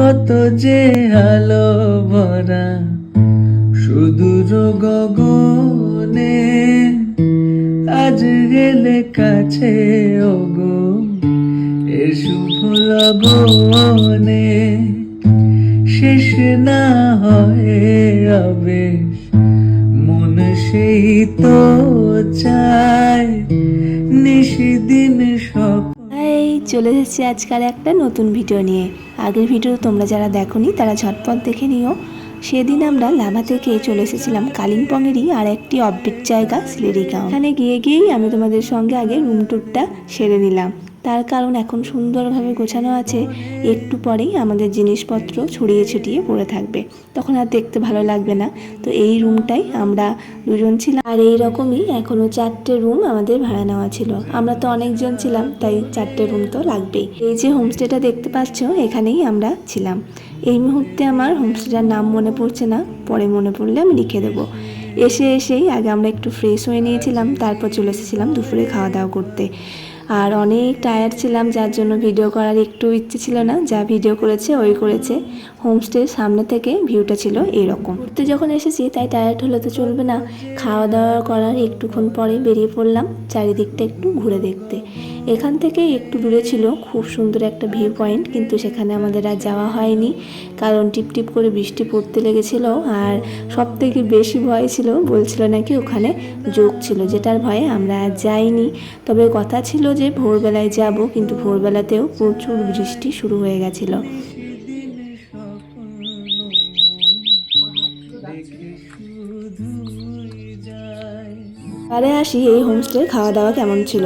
কত যে আলো ভরা সুদূর গগনে। আজ গেলে কাছে, ওগো এ শুভ লগনে শেষ না হয় আবেশ মন সেই তো চায়। চলে এসেছি আজকাল একটা নতুন ভিডিও নিয়ে। আগের ভিডিও তোমরা যারা দেখোনি, তারা ঝটপট দেখে নিও। সেদিন আমরা লাভা থেকে চলে এসেছিলাম কালিম্পংয়েরই আর একটি অববিট জায়গা সিলেরিগাঁও এখানে গিয়ে গিয়েই আমি তোমাদের সঙ্গে আগে রুম টুরটা সেরে নিলাম। তার কারণ এখন সুন্দরভাবে গোছানো আছে। একটু পরেই আমাদের জিনিসপত্র ছড়িয়ে ছিটিয়ে পড়ে থাকবে। তখন আর দেখতে ভালো লাগবে না। তো এই রুমটাই আমরা দুজন ছিলাম। আর এই রকমই এখনও চারটে রুম আমাদের ভাড়া নেওয়া ছিল। আমরা তো অনেকজন ছিলাম, তাই চারটে রুম তো লাগবেই। এই যে হোমস্টেটা দেখতে পাচ্ছ, এখানেই আমরা ছিলাম। এই মুহূর্তে আমার হোমস্টেটার নাম মনে পড়ছে না, পরে মনে পড়লে আমি লিখে দেবো। এসে এসেই আগে আমরা একটু ফ্রেশ হয়ে নিয়েছিলাম, তারপর চলে এসেছিলাম দুপুরে খাওয়া দাওয়া করতে। আর অনেক টায়ার্ড ছিলাম, যার জন্য ভিডিও করার একটু ইচ্ছে ছিল না। যা ভিডিও করেছে, ওই করেছে। হোমস্টের সামনে থেকে ভিউটা ছিল এরকম। ঘুরতে যখন এসেছি, তাই টায়ার্ড হলে তো চলবে না। খাওয়া দাওয়া করার একটুক্ষণ পরে বেরিয়ে পড়লাম, চারিদিকটা একটু ঘুরে দেখতে। এখান থেকে একটু দূরে ছিল, খুব সুন্দর একটা ভিউ পয়েন্ট, কিন্তু সেখানে আমাদের আর যাওয়া হয়নি। কারণ টিপ টিপ করে বৃষ্টি পড়তে লেগেছিল আর সব থেকে বেশি ভয় ছিল, বলছিল নাকি ওখানে যোগ ছিল, যেটার ভয়ে আমরা আর যাইনি। তবে কথা ছিল যে ভোরবেলায় যাব, কিন্তু ভোরবেলাতেও প্রচুর বৃষ্টি শুরু হয়ে গেছিল। যায়। আরে আসি, এই হোমস্টের খাওয়া দাওয়া কেমন ছিল?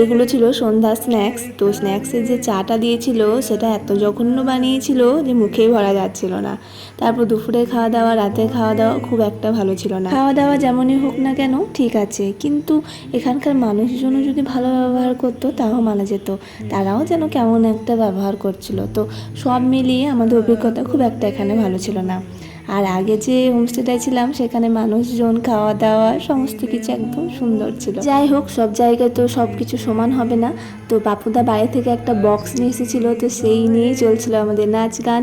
এগুলো ছিল সন্ধ্যা স্ন্যাক্স তো স্ন্যাক্সের যে চাটা দিয়েছিল, সেটা এত জঘন্য বানিয়েছিল যে মুখেই ভরা যাচ্ছিল না। তারপর দুপুরে খাওয়া দাওয়া রাতে খাওয়া দাওয়া খুব একটা ভালো ছিল না। খাওয়া দাওয়া যেমনই হোক না কেন, ঠিক আছে। কিন্তু এখানকার মানুষজনও যদি ভালো ব্যবহার করতো, তাও মানা যেত। তারাও যেন কেমন একটা ব্যবহার করছিল। তো সব মিলিয়ে আমাদের অভিজ্ঞতা খুব একটা এখানে ভালো ছিল না। আর আগে যে হোমস্টেটায় ছিলাম, সেখানে মানুষজন খাওয়া দাওয়া সমস্ত কিছু একদম সুন্দর ছিল। যাই হোক, সব জায়গায় তো সব কিছু সমান হবে না। তো বাপুদা বাইরে থেকে একটা বক্স নিয়ে এসেছিল, তো সেই নিয়েই চলছিল আমাদের নাচ গান।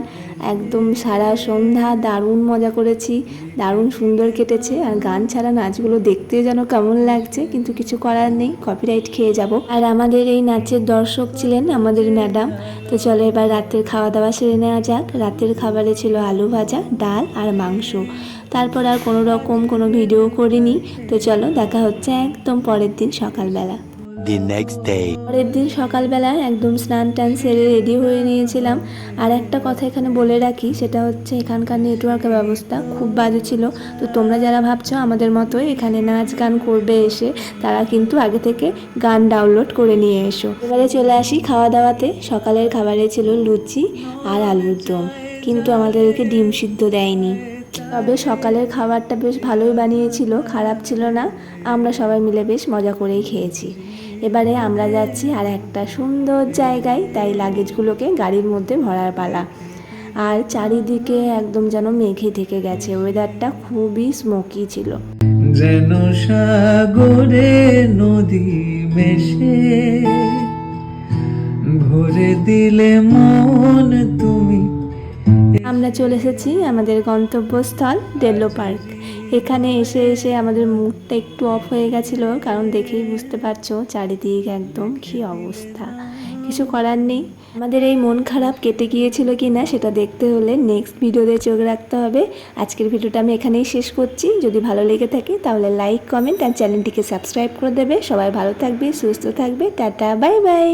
একদম সারা সন্ধ্যা দারুণ মজা করেছি, দারুণ সুন্দর কেটেছে। আর গান ছাড়া নাচগুলো দেখতে যেন কেমন লাগছে, কিন্তু কিছু করার নেই কপিরাইট খেয়ে যাব। আর আমাদের এই নাচের দর্শক ছিলেন আমাদের ম্যাডাম তো চলো এবার রাতের খাওয়া দাওয়া সেরে নেওয়া যাক। রাতের খাবারে ছিল আলু ভাজা, ডাল আর মাংস। তারপর আর কোনো রকম কোনো ভিডিও করিনি। তো চলো দেখা হচ্ছে একদম পরের দিন সকালবেলা। The next day. পরের দিন সকালবেলা একদম স্নান টান সেরে রেডি হয়ে নিয়েছিলাম। আর একটা কথা এখানে বলে রাখি সেটা হচ্ছে এখানকার নেটওয়ার্কের ব্যবস্থা খুব বাজে ছিল। তো তোমরা যারা ভাবছ আমাদের মতো এখানে নাচ গান করবে এসে তারা কিন্তু আগে থেকে গান ডাউনলোড করে নিয়ে এসো। এবারে চলে আসি খাওয়া দাওয়াতে। সকালের খাবারে ছিল লুচি আর আলুর দম। কিন্তু আমাদেরকে ডিম সিদ্ধ দেয়নি। তবে সকালের খাবারটা বেশ ভালোই বানিয়েছিল, খারাপ ছিল না। আমরা সবাই মিলে বেশ মজা করেই খেয়েছি। এবারে আমরা যাচ্ছি আর একটা সুন্দর জায়গায়, তাই লাগেজগুলোকে গাড়ির মধ্যে ভরার পালা। আর চারিদিকে একদম যেন মেঘে থেকে গেছে ওয়েদারটা খুবই স্মোকি ছিল। যেন সাগরে নদী মেশে, ভরে দিলে মন তুমি আমরা চলে এসেছি আমাদের গন্তব্যস্থল ডেল্লো পার্ক। এখানে এসে এসে আমাদের মুডটা একটু অফ হয়ে গেছিল, কারণ দেখেই বুঝতে পারছ চারিদিক একদম কী অবস্থা। কিছু করার নেই। আমাদের এই মন খারাপ কেটে গিয়েছিল কি না সেটা দেখতে হলে নেক্সট ভিডিওতে চোখ রাখতে হবে। আজকের ভিডিওটা আমি এখানেই শেষ করছি। যদি ভালো লেগে থাকে তাহলে লাইক কমেন্ট আর চ্যানেলটিকে সাবস্ক্রাইব করে দেবে। সবাই ভালো থাকবে, সুস্থ থাকবে। Tata bye bye